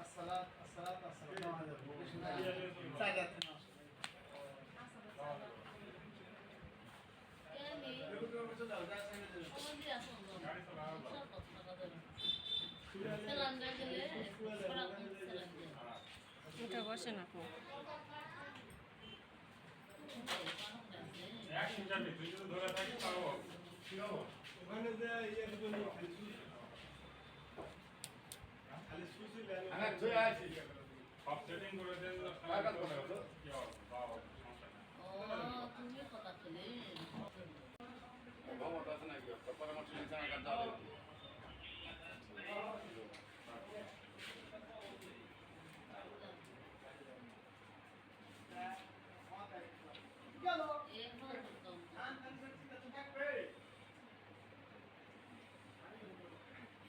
الصلاة الصلاة الصلاة الصلاة আমি ধুয়ে আছি। সব সেটিং করে দেন